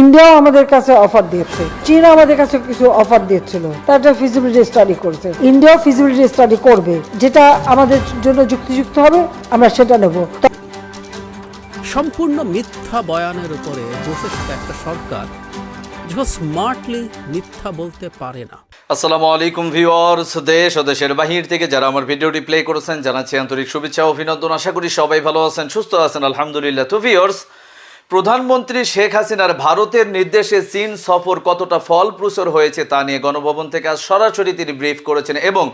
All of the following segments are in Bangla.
ইন্ডিয়াও আমাদের কাছে অফার দিয়েছে চীন আমাদের কাছে কিছু অফার দিয়েছিল তার ফিজিবিলিটি স্টাডি করছে। ইন্ডিয়াও ফিজিবিলিটি স্টাডি করবে যেটা আমাদের জন্য যুক্তিযুক্ত হবে আমরা সেটা নেব। সম্পূর্ণ মিথ্যা বয়ানের উপরে বসে থাকা একটা সরকার স্মার্টলি মিথ্যা বলতে পারে না। আসসালামু আলাইকুম ভিউয়ার্স দেশ ও দেশের বাহির থেকে যারা আমার ভিডিওটি প্লে করেছেন জানাচ্ছি আন্তরিক শুভেচ্ছা অভিনন্দন। আশা করি সবাই ভালো আছেন সুস্থ আছেন আলহামদুলিল্লাহ। তো ভিউয়ার্স প্রধানমন্ত্রী শেখ হাসিনার ভারতের নির্দেশে চীন সফর কতটা ফলপ্রসূ হয়েছে তা নিয়ে গণভবন থেকে আজ সরাসরি তিনি ব্রিফ করেছেন এবং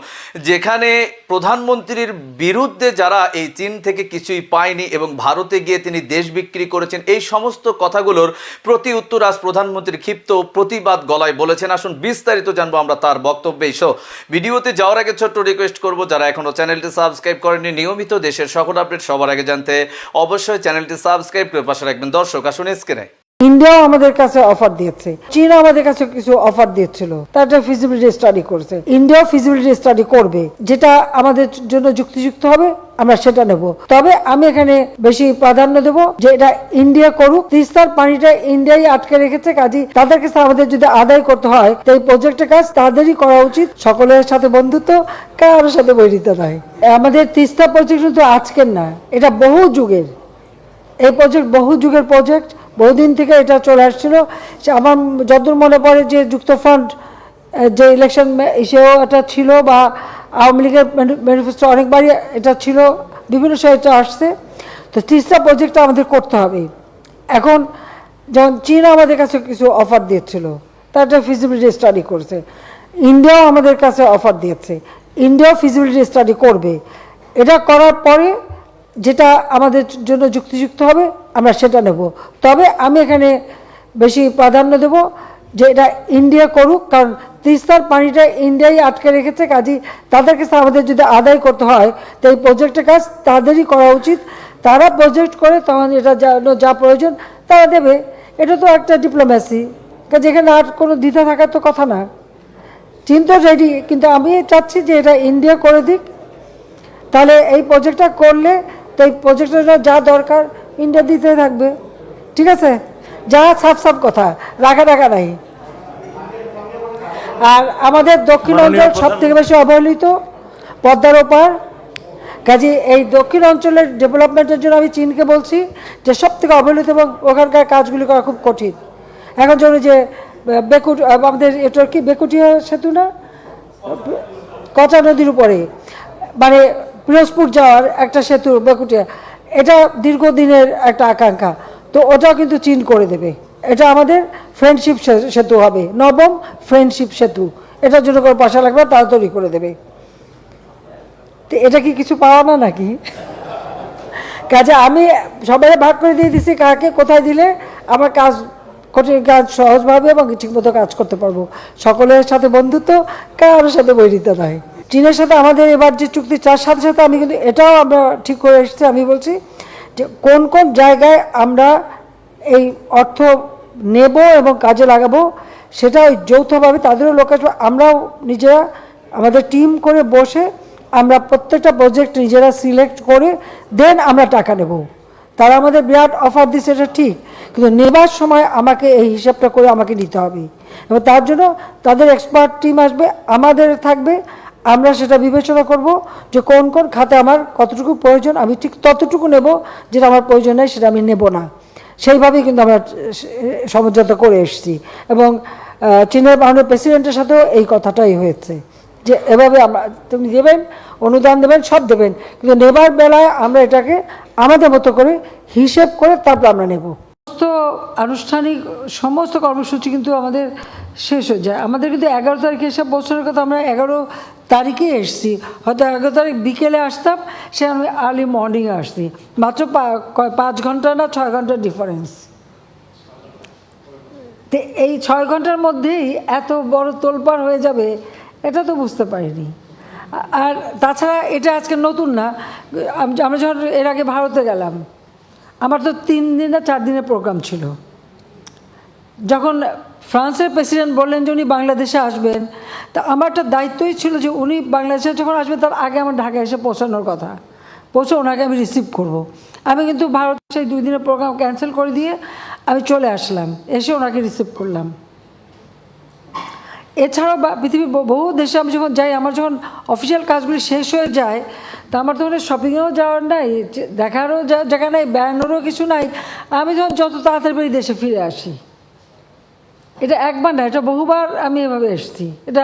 যেখানে প্রধানমন্ত্রীর বিরুদ্ধে যারা এই চীন থেকে কিছুই পায়নি এবং ভারতে গিয়ে তিনি দেশ বিক্রি করেছেন, এই সমস্ত কথাগুলোর প্রতি উত্তর আজ প্রধানমন্ত্রী ক্ষিপ্ত প্রতিবাদ গলায় বলেছেন। আসুন, বিস্তারিত জানব আমরা তার বক্তব্যে সো ভিডিওতে যাওয়ার আগে ছোট্ট রিকোয়েস্ট করব, যারা এখনও চ্যানেলটি সাবস্ক্রাইব করেনি নিয়মিত দেশের সকল আপডেট সবার আগে জানতে অবশ্যই চ্যানেলটি সাবস্ক্রাইব করে পাশে রাখবেন। দর্শক, আসুন স্ক্রিনে ইন্ডিয়াও আমাদের কাছে অফার দিয়েছে। চীন আমাদের কাছে কিছু অফার দিয়েছিল। তার ফিজিবিলিটি স্টাডি করছে। ইন্ডিয়াও ফিজিবিলিটি স্টাডি করবে। যেটা আমাদের জন্য যুক্তিযুক্ত হবে, আমরা সেটা নেব। তবে আমি এখানে বেশি প্রাধান্য দেব যে এটা ইন্ডিয়া করুক। তিস্তার পানিটা ইন্ডিয়াই আটকে রেখেছে কাজী তাদের কাছে আমাদের যদি আদায় করতে হয়, তো এই প্রজেক্টের কাজ তাদেরই করা উচিত। সকলের সাথে বন্ধুত্ব, কারোর সাথে বৈরিত নয় আমাদের তিস্তা প্রজেক্ট কিন্তু আজকের না, এটা বহু যুগের। এই প্রজেক্ট বহু যুগের প্রজেক্ট বহুদিন থেকে এটা চলে আসছিল। আমার যতদূর মনে পড়ে যে যুক্ত ফ্রন্ট যে ইলেকশন ইসেও এটা ছিল বা আওয়ামী লীগের ম্যানিফেস্টো অনেকবারই এটা ছিল, বিভিন্ন সময় এটা আসছে। তো তিস্তা প্রজেক্টটা আমাদের করতে হবে। এখন যখন চীন আমাদের কাছে কিছু অফার দিয়েছিল, তার একটা ফিজিবিলিটি স্টাডি করছে। ইন্ডিয়াও আমাদের কাছে অফার দিয়েছে। ইন্ডিয়াও ফিজিবিলিটি স্টাডি করবে। এটা করার পরে যেটা আমাদের জন্য যুক্তিযুক্ত হবে, আমরা সেটা নেব। তবে আমি এখানে বেশি প্রাধান্য দেব যে এটা ইন্ডিয়া করুক, কারণ তিস্তার পানিটা ইন্ডিয়াই আটকে রেখেছে, কাজী তাদের কাছে আমাদের যদি আদায় করতে হয়, তো এই প্রজেক্টের কাজ তাদেরই করা উচিত। তারা প্রজেক্ট করে, তখন এটা যা যা প্রয়োজন, তারা দেবে। এটা তো একটা ডিপ্লোম্যাসি কাজে এখানে আর কোনো দ্বিধা থাকার তো কথা না। চীন তো রেডি কিন্তু আমি চাচ্ছি যে এটা ইন্ডিয়া করে দিক। তাহলে এই প্রজেক্টটা করলে তো এই প্রজেক্টটা যা দরকার ইন্ডিয়া দিতে থাকবে। ঠিক আছে? যা সাফ সাফ কথা রাখা রাখা নাই। আর আমাদের দক্ষিণ অঞ্চল সব থেকে বেশি অবহেলিত পদ্মার ওপার। কাজে এই দক্ষিণ অঞ্চলের ডেভেলপমেন্টের জন্য আমি চীনকে বলছি যে সব থেকে অবহেলিত এবং ওখানকার কাজগুলি করা খুব কঠিন। এখন জন্য যে বেকুট আমাদের এটা কি বেকুটিয়া সেতু না? কচা নদীর উপরে। মানে পিরোজপুর যাওয়ার একটা সেতু বেকুটিয়া, এটা দীর্ঘদিনের একটা আকাঙ্ক্ষা। তো ওটাও কিন্তু চীন করে দেবে। এটা আমাদের ফ্রেন্ডশিপ সেতু হবে। নবম ফ্রেন্ডশিপ সেতু। এটার জন্য কোনো পয়সা লাগবে তারা তৈরি করে দেবে। তো এটা কি কিছু পাওয়া না নাকি? কাজে আমি সবাই ভাগ করে দিয়ে দিছি, কাকে কোথায় দিলে আমার কাজ কঠিন কাজ সহজভাবে এবং ঠিকমতো কাজ করতে পারব। সকলের সাথে বন্ধুত্ব, কারোর সাথে বৈরিত নয়। চীনের সাথে আমাদের এবার যে চুক্তি, তার সাথে সাথে আমি কিন্তু এটাও আমরা ঠিক করে এসেছি, আমি বলছি যে কোন কোন জায়গায় আমরা এই অর্থ নেব এবং কাজে লাগাবো সেটা ওই যৌথভাবে তাদেরও লোক আসবে, আমরাও নিজেরা, আমাদের টিম করে বসে আমরা প্রত্যেকটা প্রজেক্ট নিজেরা সিলেক্ট করে দেন আমরা টাকা নেব। তারা আমাদের বিরাট অফার দিচ্ছে, এটা ঠিক, কিন্তু নেবার সময় আমাকে এই হিসাবটা করে আমাকে নিতে হবে। এবং তার জন্য তাদের এক্সপার্ট টিম আসবে, আমাদের থাকবে আমরা সেটা বিবেচনা করব যে কোন কোন খাতে আমার কতটুকু প্রয়োজন, আমি ঠিক ততটুকু নেব, যেটা আমার প্রয়োজন নেই সেটা আমি নেব না। সেইভাবেই কিন্তু আমরা সমঝোতা করে এসেছি। এবং চীনের মাননীয় প্রেসিডেন্টের সাথেও এই কথাটাই হয়েছে। যে এভাবে আমরা, তুমি দেবেন, অনুদান দেবেন, সব দেবেন। কিন্তু নেবার বেলায় আমরা এটাকে আমাদের মতো করে হিসেব করে তারপর আমরা নেব। সমস্ত আনুষ্ঠানিক, সমস্ত কর্মসূচি কিন্তু আমাদের শেষ হয়ে যায়। আমাদের কিন্তু এগারো তারিখে এসে বছরের কথা আমরা এগারো তারিখে এসছি। হয়তো এগারো তারিখ বিকেলে আসতাম, সে আমি আর্লি মর্নিংয়ে আসছি। মাত্র পাঁচ ঘণ্টা না ছয় ঘণ্টার ডিফারেন্স তো এই ছয় ঘণ্টার মধ্যেই এত বড় তোলপাড় হয়ে যাবে, এটা তো বুঝতে পারিনি। আর তাছাড়া এটা আজকে নতুন না আমরা যখন এর আগে ভারতে গেলাম, আমার তো তিন দিন না চার দিনের প্রোগ্রাম ছিল। যখন ফ্রান্সের প্রেসিডেন্ট বললেন যে উনি বাংলাদেশে আসবেন, তা আমার একটা দায়িত্বই ছিল যে উনি বাংলাদেশে যখন আসবেন তার আগে আমার ঢাকায় এসে পৌঁছানোর কথা। পৌঁছে ওনাকে আমি রিসিভ করব। আমি কিন্তু ভারত সেই দুই দিনের প্রোগ্রাম ক্যান্সেল করে দিয়ে আমি চলে আসলাম। এসে ওনাকে রিসিভ করলাম। এছাড়াও বা- পৃথিবীর বহু দেশে আমি যখন যাই, আমার যখন অফিসিয়াল কাজগুলি শেষ হয়ে যায়, তা আমার তখন শপিংয়েও যাওয়ার নাই দেখারও জায়গা নাই, বেড়ানোরও কিছু নাই। আমি যখন যত তাড়াতাড়ি দেশে ফিরে আসি। এটা একবার না, এটা বহুবার আমি এভাবে এসেছি। এটা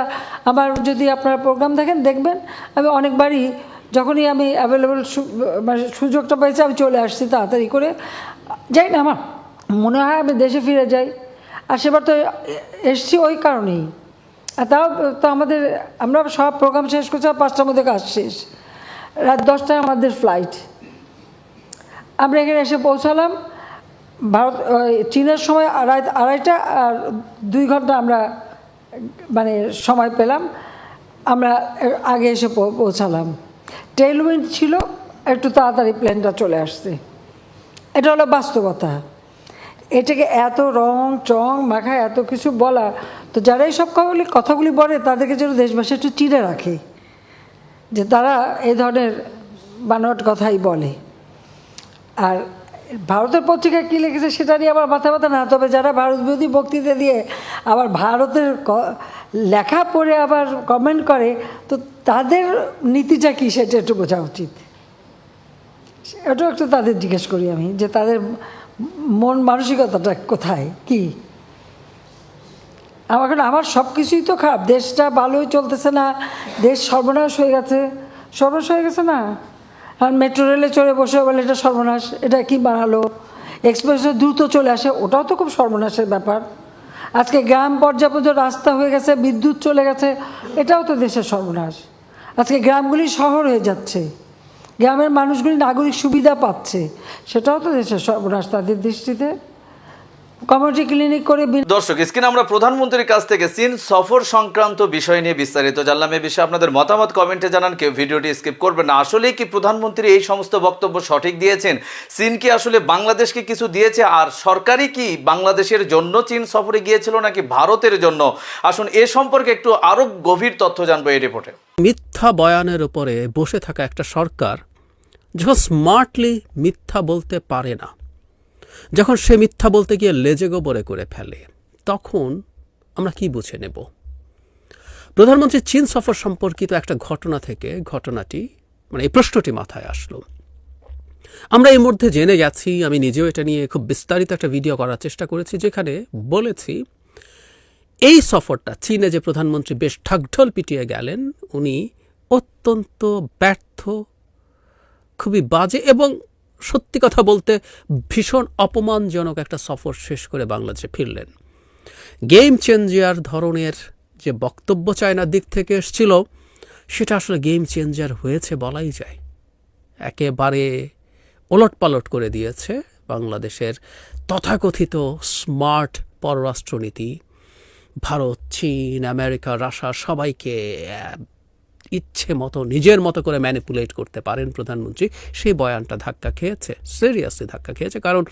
আমার যদি আপনার প্রোগ্রাম দেখেন, দেখবেন, আমি অনেকবারই যখনই আমি অ্যাভেলেবল মানে সুযোগটা পেয়েছি, আমি চলে আসছি তাড়াতাড়ি করে। যাই না, আমার মনে হয় আমি দেশে ফিরে যাই। আর সেবার তো এসছি ওই কারণেই। আর তাও তো আমাদের, আমরা সব প্রোগ্রাম শেষ করছি, আর পাঁচটার মধ্যে কাজ শেষ। রাত দশটায় আমাদের ফ্লাইট আমরা এখানে এসে পৌঁছালাম। ভারত চীনের সময় আড়াই, আড়াইটা আর দুই ঘণ্টা আমরা মানে সময় পেলাম। আমরা আগে এসে পৌঁছালাম। টেলউইন্ড ছিল, একটু তাড়াতাড়ি প্লেনটা চলে আসছে। এটা হলো বাস্তবতা। এটাকে এত রং, চং, মাখা, এত কিছু বলা, তো যারা এই সব কথাগুলি কথাগুলি বলে, তাদেরকে যেন দেশবাসী একটু চিনে রাখে। যে তারা এই ধরনের বানোয়াট কথাই বলে। আর ভারতের পত্রিকায় কী লিখেছে সেটা নিয়ে আবার মাথা ব্যথা না, তবে যারা ভারত বিরোধী বক্তৃতা দিয়ে আবার ভারতের লেখা পড়ে আবার কমেন্ট করে, তো তাদের নীতিটা কী সেটা একটু বোঝা উচিত। এটাও একটু তাদের জিজ্ঞেস করি আমি, যে তাদের মন মানসিকতাটা কোথায়, কি? আমার এখন আমার সব কিছুই তো খারাপ, দেশটা ভালোই চলতেছে না, দেশ সর্বনাশ হয়ে গেছে। সর্বনাশ হয়ে গেছে না? আর মেট্রো রেলে চড়ে বসে বলে এটা সর্বনাশ, এটা কি বাড়ালো? এক্সপ্রেসে দ্রুত চলে আসে, ওটাও তো খুব সর্বনাশের ব্যাপার। আজকে গ্রাম পর্যাপ্ত রাস্তা হয়ে গেছে, বিদ্যুৎ চলে গেছে, এটাও তো দেশের সর্বনাশ। আজকে গ্রামগুলি শহর হয়ে যাচ্ছে, গ্রামের মানুষগুলি নাগরিক সুবিধা পাচ্ছে, সেটাও তো দেশের সর্বনাশ তাদের দৃষ্টিতে। কমিউনিটি ক্লিনিক করে দর্শক স্ক্রিনে আমরা প্রধানমন্ত্রীর কাছ থেকে চীন সফর সংক্রান্ত বিষয় নিয়ে বিস্তারিত জানলাম। এই বিষয়ে আপনাদের মতামত কমেন্টে জানান কেউ ভিডিওটি স্কিপ করবেন না। আসলে কি প্রধানমন্ত্রী এই সমস্ত বক্তব্য সঠিক দিয়েছেন? চীন কি আসলে বাংলাদেশকে কিছু দিয়েছে? আর সরকারই কি বাংলাদেশের জন্য চীন সফরে গিয়েছিল নাকি ভারতের জন্য? আসুন এ সম্পর্কে একটু আরও গভীর তথ্য জানব এই রিপোর্টে। মিথ্যা বয়ানের উপরে বসে থাকা একটা সরকার যখন স্মার্টলি মিথ্যা বলতে পারে না। যখন সে মিথ্যা বলতে গিয়ে লেজে গোবরে করে ফেলে, তখন আমরা কি বুঝে নেব? প্রধানমন্ত্রী চীন সফর সম্পর্কিত একটা ঘটনা থেকে ঘটনাটি মানে এই প্রশ্নটি মাথায় আসলো। আমরা এই মধ্যে জেনে গেছি, আমি নিজেও এটা নিয়ে খুব বিস্তারিত একটা ভিডিও করার চেষ্টা করেছি, যেখানে বলেছি, এই সফরটা চীনে যে প্রধানমন্ত্রী বেশ ঢাকঢোল পিটিয়ে গেলেন, উনি অত্যন্ত ব্যর্থ, খুবই বাজে এবং সত্যি কথা বলতে ভীষণ অপমানজনক একটা সফর শেষ করে বাংলাদেশে ফিরলেন। গেম চেঞ্জার ধরনের যে বক্তব্য চায়নার দিক থেকে এসছিল, সেটা আসলে গেম চেঞ্জার হয়েছে বলাই যায়। একেবারে ওলটপালট করে দিয়েছে বাংলাদেশের তথাকথিত স্মার্ট পররাষ্ট্রনীতি। ভারত, চীন, আমেরিকা, রাশিয়া সবাইকে ইচ্ছে মতো, নিজের মতো করে ম্যানিপুলেট করতে পারেন প্রধানমন্ত্রী। সেই বয়ানটা ধাক্কা খেয়েছে সিরিয়াসলি ধাক্কা খেয়েছে। কারণ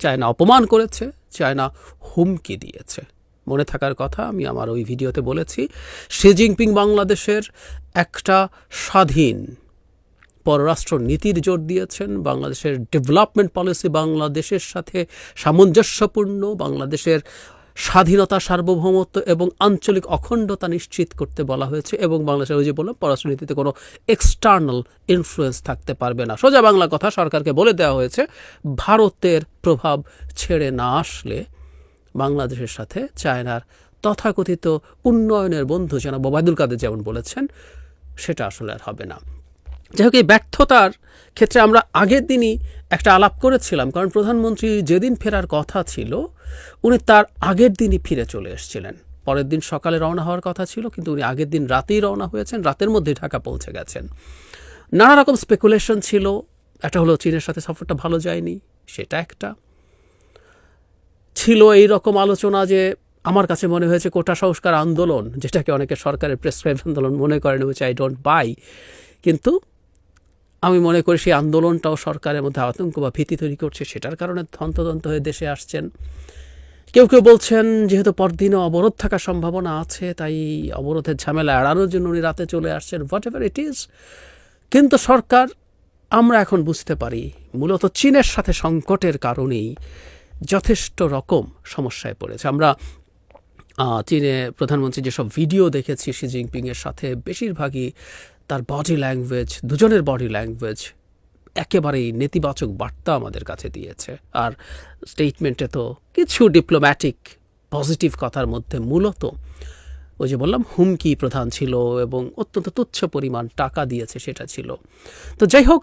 চায়না অপমান করেছে, চায়না হুমকি দিয়েছে। মনে থাকার কথা আমি আমার ওই ভিডিওতে বলেছি, শি জিনপিং বাংলাদেশের একটা স্বাধীন পররাষ্ট্র নীতির জোর দিয়েছেন। বাংলাদেশের ডেভেলপমেন্ট পলিসি বাংলাদেশের সাথে সামঞ্জস্যপূর্ণ, বাংলাদেশের স্বাধীনতা, সার্বভৌমত্ব এবং আঞ্চলিক অখণ্ডতা নিশ্চিত করতে বলা হয়েছে এবং বাংলাদেশের ওই যে বললাম, পররাষ্ট্রনীতিতে কোনো এক্সটার্নাল ইনফ্লুয়েন্স থাকতে পারবে না। সোজা বাংলা কথা সরকারকে বলে দেওয়া হয়েছে, ভারতের প্রভাব ছেড়ে না আসলে বাংলাদেশের সাথে চায়নার তথাকথিত উন্নয়নের বন্ধু যেন ওবায়দুল কাদের যেমন বলেছেন, সেটা আসলে আর হবে না। যাই হোক এই ব্যর্থতার ক্ষেত্রে আমরা আগের দিনই একটা আলাপ করেছিলাম, কারণ প্রধানমন্ত্রী যেদিন ফেরার কথা ছিল, উনি তার আগের দিনই ফিরে চলে এসেছিলেন। পরের দিন সকালে রওনা হওয়ার কথা ছিল, কিন্তু উনি আগের দিন রাতেই রওনা হয়েছেন, রাতের মধ্যে ঢাকা পৌঁছে গেছেন। নানা রকম স্পেকুলেশন ছিল, একটা হলো চীনের সাথে সফরটা ভালো যায়নি, সেটা একটা। ছিল এই রকম আলোচনা যে, আমার কাছে মনে হয়েছে কোটা সংস্কার আন্দোলন, যেটাকে অনেকে সরকারের প্রেসক্রাইব আন্দোলন মনে করেন উইচ আই ডোন্ট বাই কিন্তু আমি মনে করি সেই আন্দোলনটাও সরকারের মধ্যে আতঙ্ক বা ভীতি তৈরি করছে, সেটার কারণে ধন্তদন্ত হয়ে দেশে আসছেন। কেউ কেউ বলছেন, যেহেতু পরদিনও অবরোধ থাকার সম্ভাবনা আছে, তাই অবরোধের ঝামেলা এড়ানোর জন্য উনি রাতে চলে আসছেন হোয়াট এভার ইট ইজ কিন্তু সরকার, আমরা এখন বুঝতে পারি, মূলত চীনের সাথে সংকটের কারণেই যথেষ্ট রকম সমস্যায় পড়েছে। আমরা চীনে প্রধানমন্ত্রী যেসব ভিডিও দেখেছি শি জিনপিংয়ের সাথে, বেশিরভাগই তার বডি ল্যাঙ্গুয়েজ দুজনের বডি ল্যাঙ্গুয়েজ একেবারেই নেতিবাচক বার্তা আমাদের কাছে দিয়েছে। আর স্টেটমেন্টে তো কিছু ডিপ্লোম্যাটিক পজিটিভ কথার মধ্যে মূলত ওই যে বললাম, হুমকি প্রধান ছিল এবং অত্যন্ত তুচ্ছ পরিমাণ টাকা দিয়েছে সেটা ছিল। তো যাই হোক,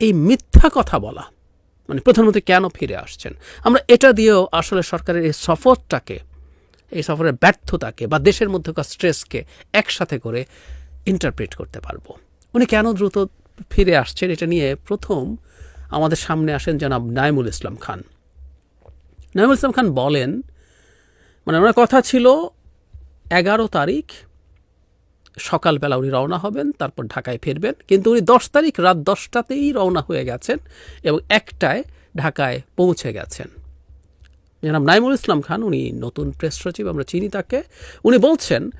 এই মিথ্যা কথা বলা মানে প্রধানমন্ত্রী কেন ফিরে আসছেন? আমরা এটা দিয়েও আসলে সরকারের এই সফরটাকে, এই সফরের ব্যর্থতাকে বা দেশের মধ্যকার স্ট্রেসকে একসাথে করে ইন্টারপ্রেট করতে পারব। উনি কেন দ্রুত ফিরে আসছেন এটা নিয়ে প্রথম আমাদের সামনে আসেন জনাব নাইমুল ইসলাম খান। নাইমুল ইসলাম খান বলেন মানে ওনার কথা ছিল, এগারো তারিখ সকালবেলা উনি রওনা হবেন, তারপর ঢাকায় ফিরবেন। কিন্তু উনি দশ তারিখ রাত দশটাতেই রওনা হয়ে গেছেন এবং একটায় ঢাকায় পৌঁছে গেছেন। জনাব নাইমুল ইসলাম খান, উনি নতুন প্রেস সচিব আমরা চিনি তাকে, উনি বলছেন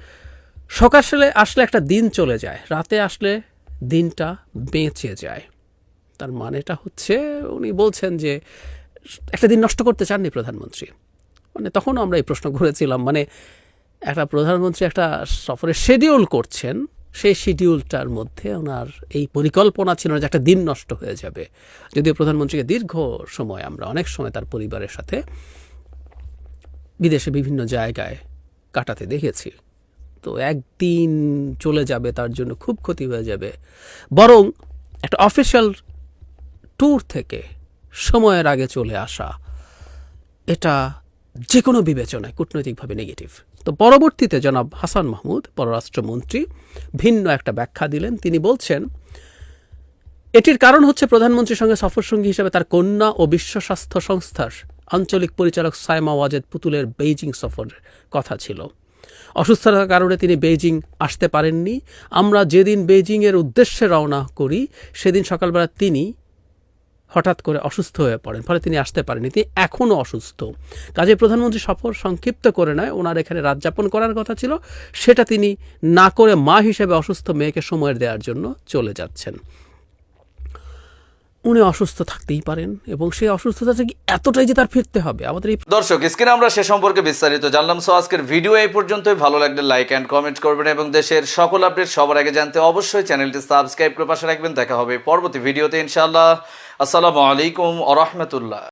সকালে আসলে একটা দিন চলে যায়। রাতে আসলে দিনটা বেঁচে যায়। তার মানেটা হচ্ছে উনি বলছেন যে, একটা দিন নষ্ট করতে চাননি প্রধানমন্ত্রী। মানে তখনও আমরা এই প্রশ্ন করেছিলাম মানে একটা প্রধানমন্ত্রী একটা সফরের শিডিউল করছেন, সেই শিডিউলটার মধ্যে ওনার এই পরিকল্পনা ছিল না যে একটা দিন নষ্ট হয়ে যাবে। যদিও প্রধানমন্ত্রীকে দীর্ঘ সময় আমরা অনেক সময় তার পরিবারের সাথে বিদেশে বিভিন্ন জায়গায় কাটাতে দেখেছি। তো একদিন চলে যাবে, তার জন্য খুব ক্ষতি হয়ে যাবে। বরং একটা অফিসিয়াল ট্যুর থেকে সময়ের আগে চলে আসা, এটা যে কোনো বিবেচনায় কূটনৈতিকভাবে নেগেটিভ তো পরবর্তীতে জনাব হাসান মাহমুদ, পররাষ্ট্রমন্ত্রী, ভিন্ন একটা ব্যাখ্যা দিলেন। তিনি বলছেন, এটির কারণ হচ্ছে প্রধানমন্ত্রীর সঙ্গে সফরসঙ্গী হিসেবে তার কন্যা ও বিশ্ব স্বাস্থ্য সংস্থার আঞ্চলিক পরিচালক সাইমা ওয়াজেদ পুতুলের বেইজিং সফরের কথা ছিল। অসুস্থতার কারণে তিনি বেইজিং আসতে পারেননি। আমরা যেদিন বেইজিংয়ের উদ্দেশ্যে রওনা করি, সেদিন সকালবেলা তিনি হঠাৎ করে অসুস্থ হয়ে পড়েন। ফলে তিনি আসতে পারেননি। তিনি এখনও অসুস্থ। কাজে প্রধানমন্ত্রী সফর সংক্ষিপ্ত করে নয়। ওনার এখানে রাত যাপন করার কথা ছিল। সেটা তিনি না করে মা হিসেবে অসুস্থ মেয়েকে সময় দেওয়ার জন্য চলে যাচ্ছেন। উনি অসুস্থ থাকতেই পারেন এবং সেই অসুস্থতা থেকে এতটাই যে তার ফিরতে হবে। আমাদের এই দর্শক, স্ক্রিনে আমরা সে সম্পর্কে বিস্তারিত জানলাম। সো আজকের ভিডিও এই পর্যন্তই। ভালো লাগলে লাইক অ্যান্ড কমেন্ট করবেন এবং দেশের সকল আপডেট সবার আগে জানতে অবশ্যই চ্যানেলটি সাবস্ক্রাইব করে পাশে রাখবেন। দেখা হবে পরবর্তী ভিডিওতে ইনশাআল্লাহ। আসসালামু আলাইকুম আ রহমতুল্লাহ।